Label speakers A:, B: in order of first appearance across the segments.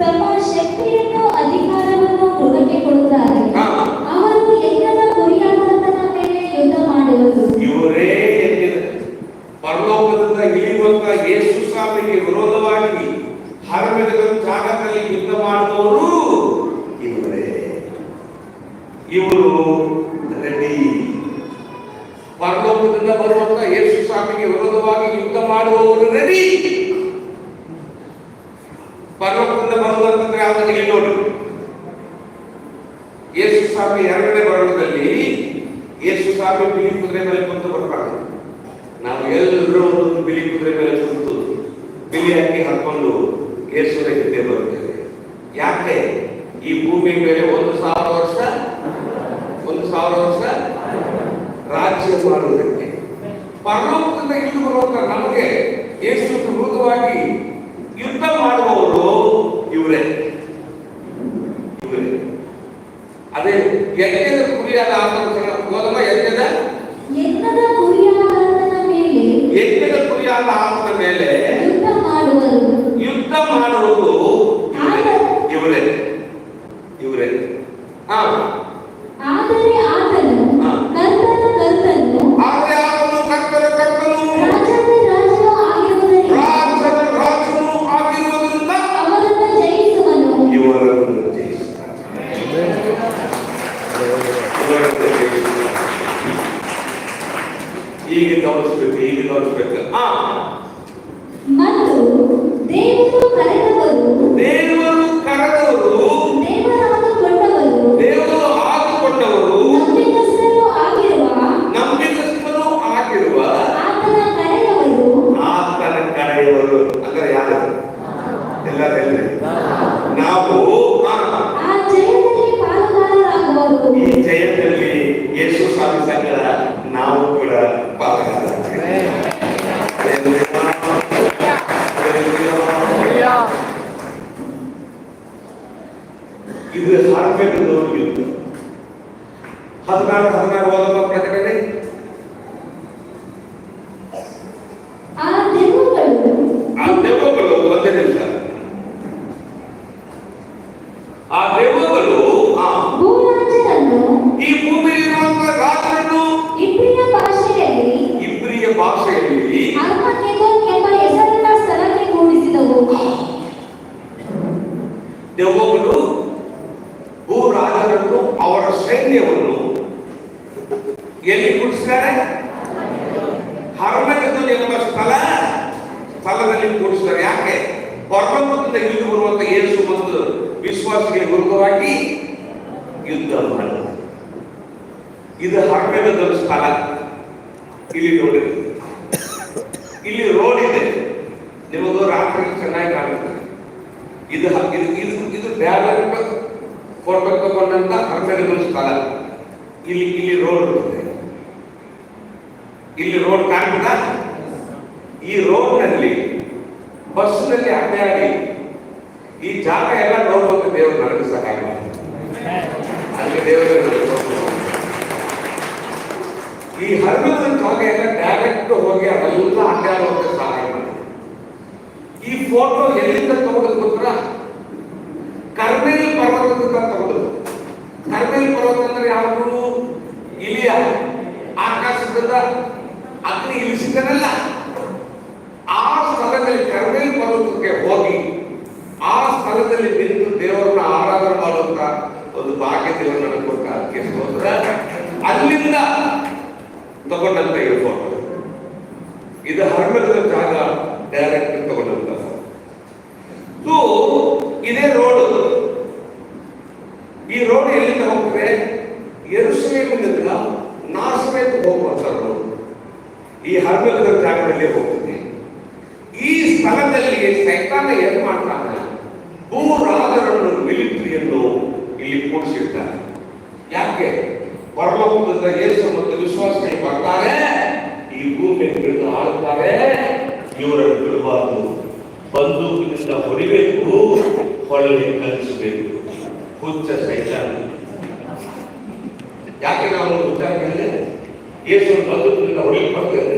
A: ತಮ್ಮ ಶಕ್ತಿಯನ್ನು ಅಧಿಕಾರವನ್ನು ಕೊಡುತ್ತಾರೆ. ಅವರು ಮೇಲೆ ಯುದ್ಧ
B: ಇವರೇ ಪರಲೋಕದಿಂದ ಇಳಿಯುವಂತ ಯೇಸು ಸ್ವಾಮಿಗೆ ವಿರೋಧವಾಗಿ ಹರಮೆದ ಜಾಗದಲ್ಲಿ ಯುದ್ಧ ಮಾಡುವವರು ಇವರೇ. ಇವರು ರೆಡ್ಡಿ ಪರಲೋಕದಿಂದ ಬರುವಂತ ಯೇಸು ಸ್ವಾಮಿಗೆ ವಿರೋಧವಾಗಿ ಯುದ್ಧ ಮಾಡುವವರು ರೆಡಿ. ಪರಲೋಕದಿಂದ ಬರುವುದಂತಂದ್ರೆ ಯಾವ್ದು ನೋಡಿ. ಯೇಸು ಸ್ವಾಮಿ ಎರಡನೇ ಬರೋಣದಲ್ಲಿ, ಯೇಸು ಸ್ವಾಮಿ ಬಿಳಿ ಕುದುರೆ ಮೇಲೆ ಕುಂತು ಬರ್ತಾರೆ. ನಾವು ಎಲ್ಲರೂ ಒಂದೊಂದು ಬಿಳಿ ಕುದುರೆ ಮೇಲೆ ಕುಂತು ಬಿಳಿ ಹಾಕಿ ಹಾಕೊಂಡು ಯೇಸುರ ಹಿಂದೆ ಬರುತ್ತೇವೆ. ಯಾಕೆ? ಈ ಭೂಮಿ ಮೇಲೆ ಒಂದು ಸಾವಿರ ವರ್ಷ, ಒಂದು ಸಾವಿರ ವರ್ಷ ರಾಜ್ಯ ಮಾಡುವುದಕ್ಕೆ. ಪರಲೋಕದಿಂದ ಇಳಿದು ಬರುವಂತ ನಮಗೆ ಯೇಸು ವಿರುದ್ಧವಾಗಿ ಯುದ್ಧ ಮಾಡುವವರು ಇವರೇ ಇವರೇ ಅದೇ ಯಜ್ಞದ ಕುರಿಯಾದ ಆತನ ಹೋದಮ ಯಜ್ಞದ
A: ಯಜ್ಞದ ಕುರಿಯಾದಾತನ ಮೇಲೆ
B: ಯಜ್ಞದ ಕುರಿಯಾದ ಆತನ ಈಗ ಗಮನಿಸ್ಬೇಕು ಈಗ ಗಮನಿಸ್ಬೇಕು ಹಾ
A: ಮತ್ತು
B: ಇದು ಸಾರ್ವಜನಿಕ ಯುದ್ಧ ಹದಿನಾರು ಹದಿನಾರು ಓದೋದು ಪ್ರಕಟಣೆ
A: ಆ ದೆವ್ವಗಳು
B: ಆ ದೆವ್ವಗಳು ಒಂದೇ ನಿಮಿಷ ಆ ದೆವ್ವಗಳು ಆ
A: ಭೂರಾಜರನ್ನು
B: ಈ ಭೂಮಿಯಲ್ಲಿರುವಂತಹ ರಾಜರನ್ನು
A: ಇಬ್ರಿಯ ಭಾಷೆಯಲ್ಲಿ
B: ಇಬ್ಬರಿಗೆ ಭಾಷೆಯಲ್ಲಿ
A: ಅರ್ಮಗೆದೋನ್ ಎಂಬ ಹೆಸರಿನ ಸ್ಥಳಕ್ಕೆ ಕೂಡಿಸಿದವು
B: ದೆವ್ವಗಳು ವಿಶ್ವಾಸಿಗೆ ವಿರುದ್ಧವಾಗಿ ಯುದ್ಧ ಮಾಡುವುದು ಇದು ಹರ್ಮಗದ ಸ್ಥಳ ಇಲ್ಲಿ ನೋಡಿ. ಇಲ್ಲಿ ರೋಡ್ ಇದೆ. ನಿಮಗೂ ರಾತ್ರಿ ಚೆನ್ನಾಗಿ ಕಾಣುತ್ತೆ. ಇದು ಇದು ಇದು ಇದು ಫೋಟೋ ತಗೊಂಡಂತ ಹರ್ಮಗದ ಸ್ಥಳ ಇಲ್ಲಿ ಇಲ್ಲಿ ರೋಡ್ ಇರುತ್ತೆ. ಇಲ್ಲಿ ರೋಡ್ ಕಾಣ್ತದ? ಈ ರೋಡ್ನಲ್ಲಿ ಬಸ್ನಲ್ಲಿ ಅಡ್ಡಾಡಿ ಈ ಜಾಗ ಎಲ್ಲ ನೋಡ್ಬೇಕು ದೇವರು ನನಗೂ ಸಹಾಯ ಮಾಡಿ ಅಲ್ಲಿ ದೇವರು ಈ ಹರ್ಮದ ಎಲ್ಲ ಡೈರೆಕ್ಟ್ ಹೋಗಿ ಅವೆಲ್ಲ ಅಡ್ಡಾಡುವಂತ ಸಹಾಯ ಮಾಡಿ ಈ ಫೋಟೋ ಎಲ್ಲಿಂದ ತಗೊಂಡು ಗೊತ್ತರ ಕರ್ಮೇಲ್ ಪರ್ವತದಿಂದ ತಗೊಂಡು ಕರ್ಮೇಲ್ ಪರ್ವತ ಅಂದ್ರೆ ಯಾವಾಗಲೂ ಇಲಿಯ ಆಕಾಶದಿಂದ? ಅಗ್ನಿ ಇಳಿಸಿದನಲ್ಲ ಆ ಸ್ಥಳದಲ್ಲಿ ಕರ್ಮೇಲ್ ಪರ್ವತಕ್ಕೆ ಹೋಗಿ ಆ ಸ್ಥಳದಲ್ಲಿ ನಿಂತು ದೇವರನ್ನ ಆರಾಧನೆ ಮಾಡುವಂತ ಒಂದು ಭಾಗ್ಯ ದೇವರು ನನಗೆ ಕೊಟ್ಟ ಅದಕ್ಕೆ ಸ್ತೋತ್ರ ಅಲ್ಲಿಂದ ತಗೊಂಡಂತ ಈ ಫೋಟೋ ಇದು ಹರ್ಮದ ಜಾಗ ಡೈರೆಕ್ಟ್ ತಗೊಂಡಂತ ಸೊ ಇದೇ ರೋಡ್ ಈ ರೋಡ್ ಎಲ್ಲಿಂದ ಹೋಗ್ತದೆ? ಎರುಸಲೇಮಿನಿಂದ ನಾಸರೇತ್ ಹೋಗುವಂತ ರೋಡ್ ಈ ಹರ್ಮದ ಜಾಗದಲ್ಲಿ ಹೋಗ್ತದೆ. ಈ ಸ್ಥಳದಲ್ಲಿ ಸೈತಾನ ಏನ್ ಮಾಡ್ತಾನೆ? ಭೂರಾಜರನ್ನು ಮಿಲಿಟರಿಯನ್ನು ಇಲ್ಲಿ ಕೂಡಿಸಿರ್ತಾರೆ ಯಾಕೆ? ಪರಲೋಕದಿಂದ ಯೇಸು ಮತ್ತು ವಿಶ್ವಾಸನೆ ಬರ್ತಾರೆ. ಈ ಆಡುತ್ತಾರೆ ಇವರನ್ನು ಬಿಡಬಾರದು. ಬಂದೂಕಿನಿಂದ ಹೊಡಿಬೇಕು, ಹೊಳ್ಳಿ ಕಲಿಸಬೇಕು. ಹುಚ್ಚ ಸೈತಾನ. ಯಾಕೆ ನಾವು ಹುಚ್ಚ ಹೇಳಿದ್ರೆ ಯೇಸು ಬಂದೂಕಿನಿಂದ ಬರ್ತೇವೆ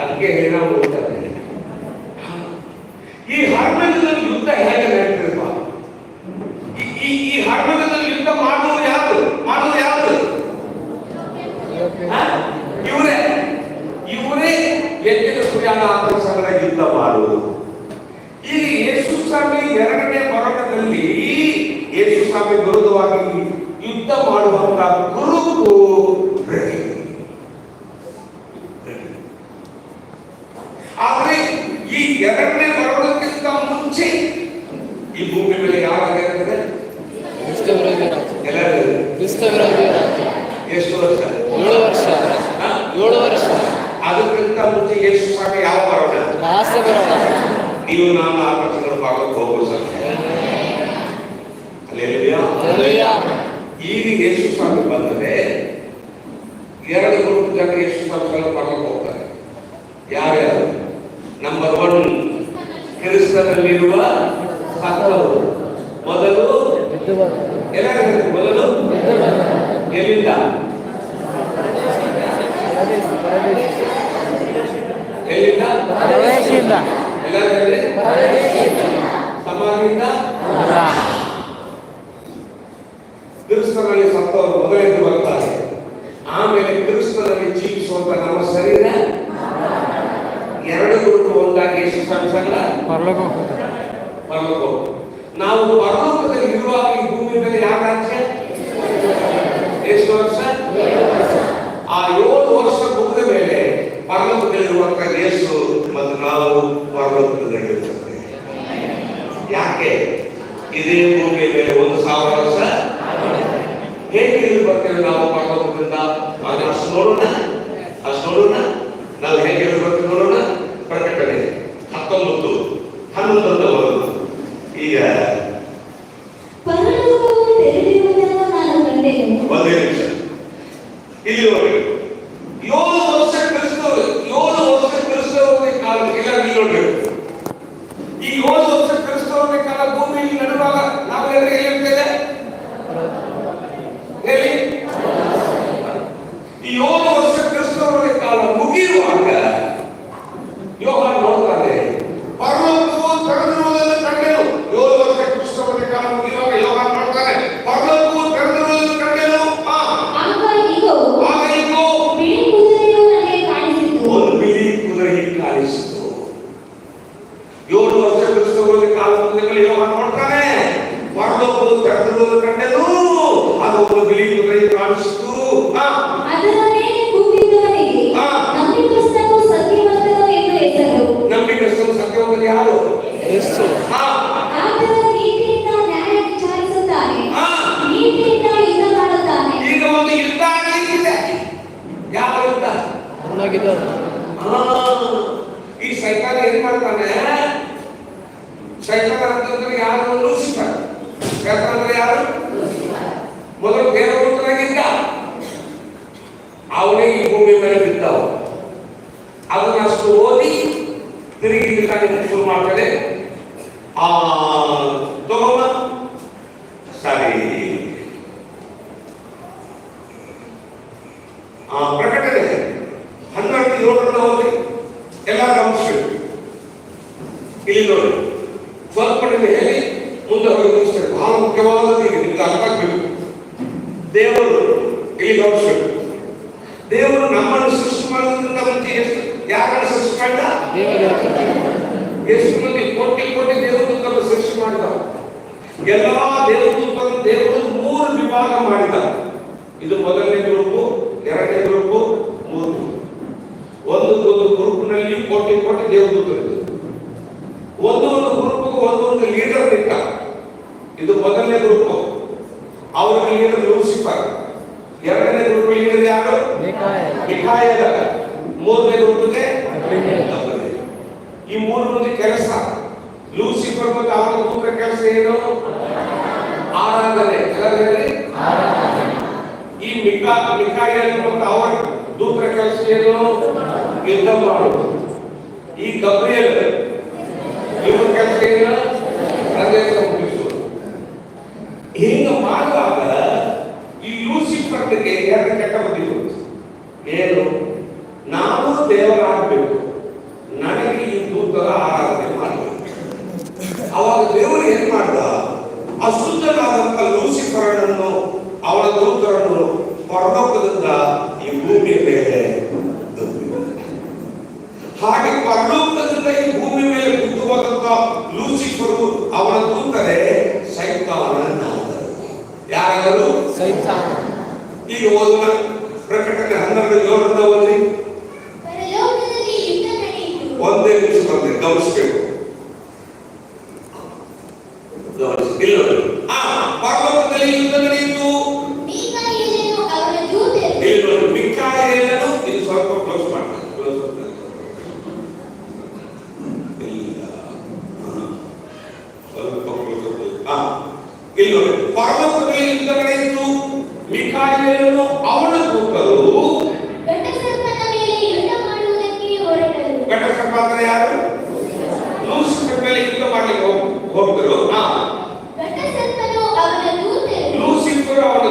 B: ಅದಕ್ಕೆ ನಾವು ಹುಚ್ಚಾಗ್ತೇವೆ ಈ ಹರ್ಮದಲ್ಲಿ ಯುದ್ಧ ಹೇಗೆ ಮಾಡುವುದು. ಈ ಯೇಸು ಸ್ವಾಮಿ ಎರಡನೇ ಮರಣದಲ್ಲಿ ಯೇಸು ಸ್ವಾಮಿ ವಿರುದ್ಧವಾಗಿ ಯುದ್ಧ ಮಾಡುವಂತ ಗುರುವು ಮುಂಚೆ ಯೇಸು ಸ್ವಾಮಿ ಯಾವ ಬರೋಣ ನೀವು ನಾನು ಆ ಪಕ್ಷಗಳು ಭಾಗಕ್ಕೆ ಹೋಗ್ಬೋದು ಸರ್. ಈಗ ಯೇಸು ಸ್ವಾಮಿ ಬಂದರೆ ಎರಡು ಗ್ರೂಪ್ ಜನ ಯೇಸು ಸ್ವಾಮಿಗಳ ಭಾಗಕ್ಕೆ ಹೋಗ್ತಾರೆ. ಯಾರ್ಯಾರು ನಂಬರ್ ಒನ್ ಕ್ರಿಸ್ತನಲ್ಲಿರುವ ಸತ್ತವರು ಮೊದಲು
C: ಎದ್ದು ಬರ
B: ಎಲ್ಲ ಮೊದಲು ಎಲ್ಲಿಂದ? ಎಲ್ಲರಲ್ಲಿ ಸಮಾಧಿಯಿಂದ? ಕ್ರಿಸ್ತನಲ್ಲಿ ಸತ್ತವರು ಮೊದಲೆದ್ದು ಬರ್ತಾರೆ ಆಮೇಲೆ ಕ್ರಿಸ್ತನಲ್ಲಿ ಜೀವಿಸುವಂತ ನಮ್ಮ ಶರೀರ? ಎರಡು ಗುರುತು ಒಂದಾಗಿ ಸ್ವಾಮಿ
C: ಪರಲೋಕ
B: ಪರಲೋಕ ನಾವು ಪರಲೋಕದಲ್ಲಿ ಇರುವಾಗ ಈ ಭೂಮಿ ಮೇಲೆ ರಾಜ್ಯ? ಎಷ್ಟು ವರ್ಷ? ಆ ಏಳು ವರ್ಷ ಮುಗಿದ ಮೇಲೆ ಪರಲೋಕದಲ್ಲಿರುವಂತ ಯೇಸು ಮತ್ತು ನಾವು ಪರಲೋಕದಲ್ಲಿರುತ್ತೇವೆ ಯಾಕೆ? ಇದೇ ಭೂಮಿಯ ಮೇಲೆ ಒಂದು ಸಾವಿರ ವರ್ಷ ಹೇಗೆ ಇಲ್ಲಿ ಬರ್ತೇವೆ ನಾವು ಪರಲೋಕದಿಂದ? ಅಷ್ಟು ನೋಡೋಣ ಅಷ್ಟು ನೋಡೋಣ. ನಾವು ಹೇಗೆ ಬರ್ತೀವಿ ನೋಡೋಣ ಪ್ರಕಟಣೆ ಹತ್ತೊಂಬತ್ತು ಹನ್ನೊಂದರಿಂದ ಬರೋದು ಈಗ
A: ಪರಲೋಕವು ತೆರೆದಿರುವುದನ್ನು ನಾನು ಕಂಡೆನು
B: ಒಂದೇ ನಿಮಿಷ ಇಲ್ಲಿವರೆಗೆ ಏಳು ವರ್ಷ ಕ್ರಿಸ್ತವರು ಏಳು ವರ್ಷ ಕ್ರಿಸ್ತವರ ಕಾಲ ಇಲ್ಲ ಇಲ್ಲಿ ನೋಡ್ಬೇಕು ಈ ಏಳು ವರ್ಷ ಕ್ರಿಸ್ತವರ ಕಾಲ ಭೂಮಿಯಲ್ಲಿ ನಡುವಾಗ ನಾವು ಎಲ್ಲ ಎಲ್ಲಿರ್ತೇವೆ ಹೇಳಿ ಈ ಏಳು ವರ್ಷ ಕ್ರಿಸ್ತವರ ಕಾಲ ಮುಗಿಯುವಾಗ ಯೋಗ ನೋಡ್ತಾರೆ ಪರಲೋಕವು ತೆರೆದಿರುವುದನ್ನು ಕಂಡೆನು ಏಳು ವರ್ಷ ಕ್ರಿಸ್ತವರ ಕಾಲ ಮುಗಿಯುವಾಗ ಯೋಗ ನೋಡ್ತಾರೆ ಪರಲೋಕವು ತೆರೆದಿರುವುದನ್ನು ಕಂಡೆನು ಆ
A: ಆಗ ಇಗೋ
B: ಆಗ ಇಗೋ
A: ಬಿಳಿ ಕುದುರೆಯು ನನಗೆ ಕಾಣಿಸಿತು
B: ಒಂದು ಬಿಳಿ ಕುದುರೆ ಕಾಣಿಸಿತು ಏಳು ವರ್ಷ ಕ್ರಿಸ್ತವರಿಗೆ ಕಾಲ ಮುಗಿದ ಯೋಗ ನೋಡ್ತಾನೆ ಪರಲೋಕವು ತೆರೆದಿರುವುದು ಕಂಡೆನು ಅದು ಒಂದು ಬಿಳಿ ಕುದುರೆ ಕಾಣಿಸಿತು ಆ
A: ಅದರ ಮೇಲೆ ಕೂತಿದ್ದವನಿಗೆ
B: ಆ.
A: ನಂಬಿಕಸ್ತನು ಸತ್ಯವಂತನು ಎಂದು ಹೆಸರು
B: ನಂಬಿಕಸ್ತರು ಸತ್ಯವಂತರು ಯಾರು
C: ಯೇಸು
B: ಆ
A: ಆತನ ನೀತಿಯಿಂದ ನ್ಯಾಯ ವಿಚಾರಿಸುತ್ತಾನೆ
B: ಆ.
A: ನೀತಿಯಿಂದ ಯುದ್ಧ ಮಾಡುತ್ತಾನೆ
B: ಈಗ ಒಂದು ಯುದ್ಧ ಆಗ್ಲಿಕ್ಕಿದೆ ಯಾವ ಯುದ್ಧ
C: ಚೆನ್ನಾಗಿದ್ದಾನೆ
B: ಆ, ಈ ಸೈತಾನ ಏನ್ ಮಾಡ್ತಾನೆ? ಸೈತಾನ ಅಂತಂದ್ರೆ ಯಾರು? ಲೂಸಿಫರ್. ಸೈತಾನ ಅಂದ್ರೆ ಯಾರು? ಮೊದಲು ದೇವಪುತ್ರನಾಗಿದ್ದ ಅವನೇ ಈ ಭೂಮಿ ಮೇಲೆ ಬಿದ್ದವ ಅದನ್ನ ಅಷ್ಟು ಓದಿ ತಿರುಗಿ ಶುರು ಮಾಡ್ತಾನೆ. ಆ ತಗೊಂಬ ಸರಿ ಆ ಪ್ರಕಟಣೆ ಹನ್ನೆರಡು ಏಳರಿಂದ ಹೋಗಿ ಎಲ್ಲ ಗಮನಿಸ್ಬೇಕು ಇಲ್ಲಿ ನೋಡಿ ಸ್ವಲ್ಪ ನಿಮಗೆ ಹೇಳಿ ಮುಂದೆ ಹೋಗಿ ಮುಗಿಸ್ಬೇಕು ಬಹಳ ಮುಖ್ಯವಾದದ್ದು ಈಗ ನಿಮ್ಗೆ ಅರ್ಥ ಆಗ್ಬೇಕು ದೇವರು ಇಲ್ಲಿ ಗಮನಿಸ್ಬೇಕು ದೇವರು ನಮ್ಮನ್ನು ಸೃಷ್ಟಿ ಮಾಡೋದ್ರಿಂದ ಮುಂಚೆ ಎಷ್ಟು ಯಾರನ್ನು ಸೃಷ್ಟಿ ಮಾಡಿದ
C: ದೇವದೇವತೆ
B: ಎಷ್ಟು ಮಂದಿ ಕೋಟಿ ಕೋಟಿ ದೇವದೂತರನ್ನು ಸೃಷ್ಟಿ ಮಾಡಿದ. ಎಲ್ಲಾ ದೇವದೂತರು ದೇವರು ಮೂರು ವಿಭಾಗ ಮಾಡಿದ ಇದು ಮೊದಲನೇ ಗ್ರೂಪು ಎರಡನೇ ಗ್ರೂಪು ಮೂರು ಒಂದು ಒಂದು ಗ್ರೂಪ್ನಲ್ಲಿ ಕೋಟಿ ಕೋಟಿ ದೇವದೂತರು ಒಂದು ಒಂದು ಗ್ರೂಪ್ಗೆ ಒಂದೊಂದು ಲೀಡರ್ ನಿಂತ ಇದು ಮೊದಲನೇ ಗ್ರೂಪ್. ಅವರ ಲೀಡರ್ ಲೂಸಿಫರ್. ಎರಡನೇ ಗ್ರೂಪ್ ಲೀಡರ್ ಯಾರು? ಮಿಖಾಯಲ. ಮೂರನೇ ಗ್ರೂಪ್ಗೆ. ಈ ಮೂರು ಮಂದಿ ಕೆಲಸ ಲೂಸಿಫರ್ ಮತ್ತು ಅವರ ದೂತರ ಕೆಲಸ ಏನು? ಆರಾಧನೆ ಈ ಮಿಕಾ ಮಿಕಾಯಲ್ ಮತ್ತು ಅವರ ದೂತರ ಕೆಲಸ ಏನು? ಯುದ್ಧ ಮಾಡುವುದು. ಈ ಗಬ್ರಿಯಲ್ ಇವ್ರ ಕೆಲಸ ಏನು? ಸಂದೇಶ ಮುಗಿಸುವುದು. ಹಿಂಗ ಮಾಡುವಾಗ ಈ ಲೂಸಿಫರ್ಗೆ ಎರಡು ಕೆಟ್ಟ ಬುದ್ಧಿ. ಏನು? ನಾವು ದೇವರಾಗಬೇಕು. ಒಬ್ಬ ಲೂಸಿಫರು ಅವರ ದೂತರೆ ಸೈತಾನನಾದರು ಯಾರಾದರು
C: ಸೈತಾನ
B: ಈಗ ಓದುವ ಪ್ರಕಟಣೆ ಹನ್ನೆರಡು
A: ಏಳರದಲ್ಲಿ
B: ಒಂದೇ ನಿಮಿಷ ಗಮನಿಸಬೇಕು ಮಾಡ್ತಾರೆ ಯಾರು? ಲೂಸ್ ಮೇಲೆ ಯುದ್ಧ ಮಾಡ್ಲಿಕ್ಕೆ ಹೋಗ್ತರು ಲೂಸ್
A: ಇಬ್ಬರು ಅವನು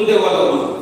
A: Não deu água,
B: não.